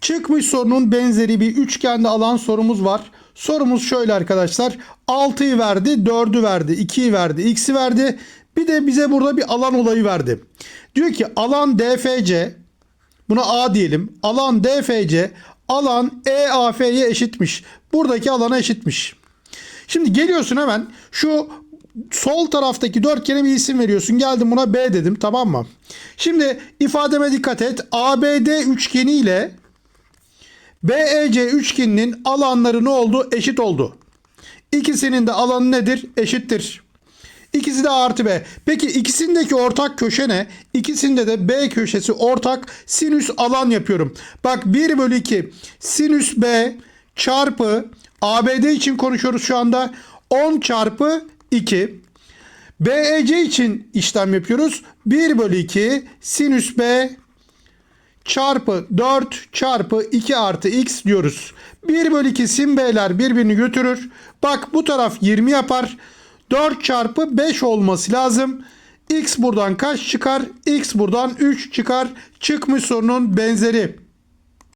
Çıkmış sorunun benzeri bir üçgende alan sorumuz var. Sorumuz şöyle arkadaşlar. 6'yı verdi, 4'ü verdi, 2'yi verdi, x'i verdi. Bir de bize burada bir alan olayı verdi. Diyor ki alan DFC Buna A diyelim. Alan DFC alan EAF'ye eşitmiş. Buradaki alana eşitmiş. Şimdi geliyorsun hemen şu sol taraftaki dörtgene bir isim veriyorsun. Geldim buna B dedim tamam mı? Şimdi ifademe dikkat et. ABD üçgeni ile BEC üçgeninin alanları ne oldu? Eşit oldu. İkisinin de alanı nedir? Eşittir. İkisi de artı B. Peki ikisindeki ortak köşe ne? İkisinde de B köşesi ortak sinüs alan yapıyorum. Bak 1 bölü 2 sinüs B çarpı ABD için konuşuyoruz şu anda. 10 çarpı 2. BEC için işlem yapıyoruz. 1 bölü 2 sinüs B çarpı 4 çarpı 2 artı x diyoruz. 1 bölü 2 sin b'ler birbirini götürür. Bak bu taraf 20 yapar. 4 çarpı 5 olması lazım. X buradan kaç çıkar? X buradan 3 çıkar. Çıkmış sorunun benzeri.